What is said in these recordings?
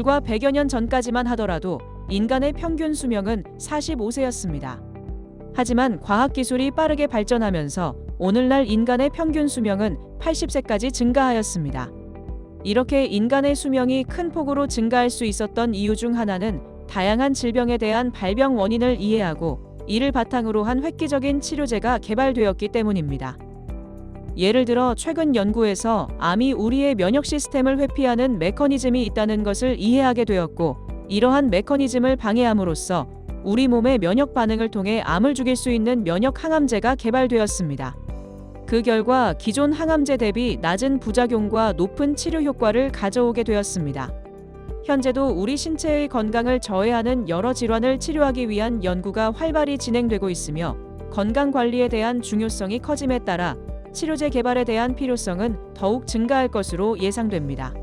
불과 100여 년 전까지만 하더라도 인간의 평균 수명은 45세였습니다. 하지만 과학기술이 빠르게 발전하면서 오늘날 인간의 평균 수명은 80세까지 증가하였습니다. 이렇게 인간의 수명이 큰 폭으로 증가할 수 있었던 이유 중 하나는 다양한 질병에 대한 발병 원인을 이해하고 이를 바탕으로 한 획기적인 치료제가 개발되었기 때문입니다. 예를 들어 최근 연구에서 암이 우리의 면역 시스템을 회피하는 메커니즘이 있다는 것을 이해하게 되었고 이러한 메커니즘을 방해함으로써 우리 몸의 면역 반응을 통해 암을 죽일 수 있는 면역 항암제가 개발되었습니다. 그 결과 기존 항암제 대비 낮은 부작용과 높은 치료 효과를 가져오게 되었습니다. 현재도 우리 신체의 건강을 저해하는 여러 질환을 치료하기 위한 연구가 활발히 진행되고 있으며 건강 관리에 대한 중요성이 커짐에 따라 치료제 개발에 대한 필요성은 더욱 증가할 것으로 예상됩니다.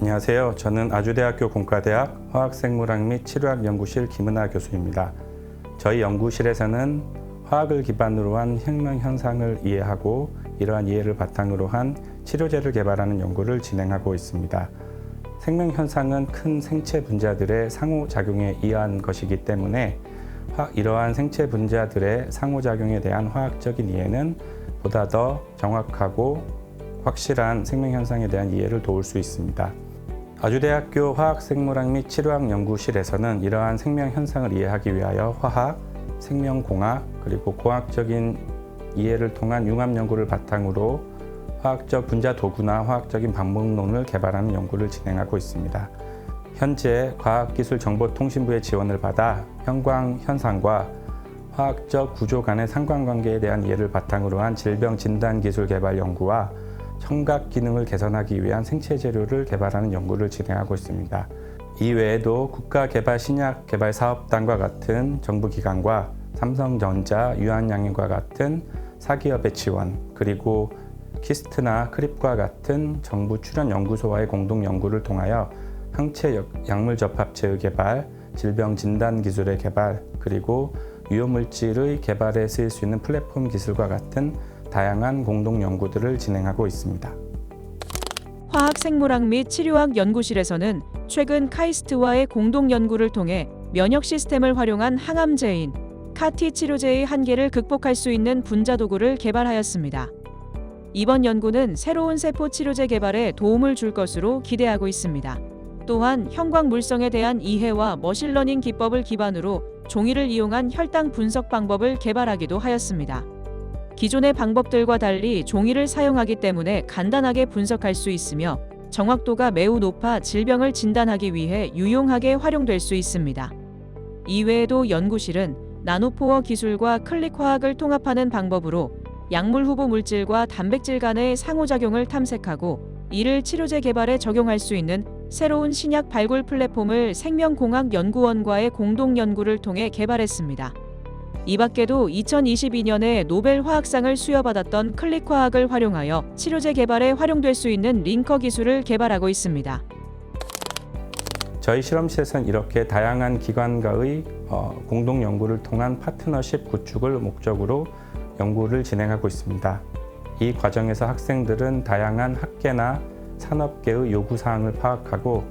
안녕하세요. 저는 아주대학교 공과대학 화학생물학 및 치료학 연구실 김은하 교수입니다. 저희 연구실에서는 화학을 기반으로 한 혁명 현상을 이해하고 이러한 이해를 바탕으로 한 치료제를 개발하는 연구를 진행하고 있습니다. 생명 현상은 큰 생체 분자들의 상호작용에 의한 것이기 때문에 화- 이러한 생체 분자들의 상호작용에 대한 화학적인 이해는 보다 더 정확하고 확실한 생명 현상에 대한 이해를 도울 수 있습니다. 아주대학교 화학생물학 및 치료학 연구실에서는 이러한 생명 현상을 이해하기 위하여 화학, 생명공학 그리고 공학적인 이해를 통한 융합 연구를 바탕으로 화학적 분자 도구나 화학적인 방법론을 개발하는 연구를 진행하고 있습니다. 현재 과학기술정보통신부의 지원을 받아 형광 현상과 화학적 구조 간의 상관관계에 대한 이해를 바탕으로 한 질병 진단 기술 개발 연구와 청각 기능을 개선하기 위한 생체 재료를 개발하는 연구를 진행하고 있습니다. 이 외에도 국가개발 신약 개발 사업단과 같은 정부 기관과 삼성전자, 유한양행과 같은 사기업의 지원, 그리고 키스트나 크립과 같은 정부 출연 연구소와의 공동 연구를 통하여 항체 역- 약물 접합체의 개발, 질병 진단 기술의 개발, 그리고 유효물질의 개발에 쓰일 수 있는 플랫폼 기술과 같은 다양한 공동 연구들을 진행하고 있습니다. 화학생물학 및 치료학 연구실에서는 최근 카이스트와의 공동 연구를 통해 면역 시스템을 활용한 항암제인 카티 치료제의 한계를 극복할 수 있는 분자 도구를 개발하였습니다. 이번 연구는 새로운 세포 치료제 개발에 도움을 줄 것으로 기대하고 있습니다. 또한 형광 물성에 대한 이해와 머신러닝 기법을 기반으로 종이를 이용한 혈당 분석 방법을 개발하기도 하였습니다. 기존의 방법들과 달리 종이를 사용하기 때문에 간단하게 분석할 수 있으며 정확도가 매우 높아 질병을 진단하기 위해 유용하게 활용될 수 있습니다. 이외에도 연구실은 나노포어 기술과 클릭 화학을 통합하는 방법으로 약물 후보 물질과 단백질 간의 상호작용을 탐색하고 이를 치료제 개발에 적용할 수 있는 새로운 신약 발굴 플랫폼을 생명공학 연구원과의 공동 연구를 통해 개발했습니다. 이 밖에도 2022년에 노벨 화학상을 수여받았던 클릭 화학을 활용하여 치료제 개발에 활용될 수 있는 링커 기술을 개발하고 있습니다. 저희 실험실에서는 이렇게 다양한 기관과의 어, 공동 연구를 통한 파트너십 구축을 목적으로 연구를 진행하고 있습니다. 이 과정에서 학생들은 다양한 학계나 산업계의 요구 사항을 파악하고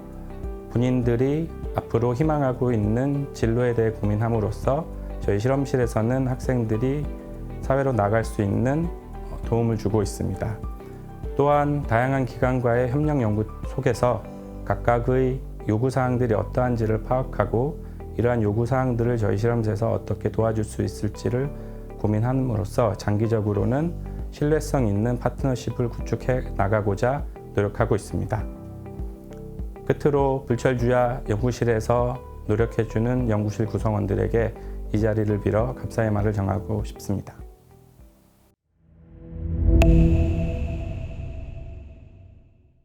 본인들이 앞으로 희망하고 있는 진로에 대해 고민함으로써 저희 실험실에서는 학생들이 사회로 나갈 수 있는 어, 도움을 주고 있습니다. 또한 다양한 기관과의 협력 연구 속에서 각각의 요구 사항들이 어떠한지를 파악하고 이러한 요구 사항들을 저희 실험실에서 어떻게 도와줄 수 있을지를 고민함으로써 장기적으로는 신뢰성 있는 파트너십을 구축해 나가고자 노력하고 있습니다. 끝으로 불철주야 연구실에서 노력해주는 연구실 구성원들에게 이 자리를 빌어 감사의 말을 전하고 싶습니다.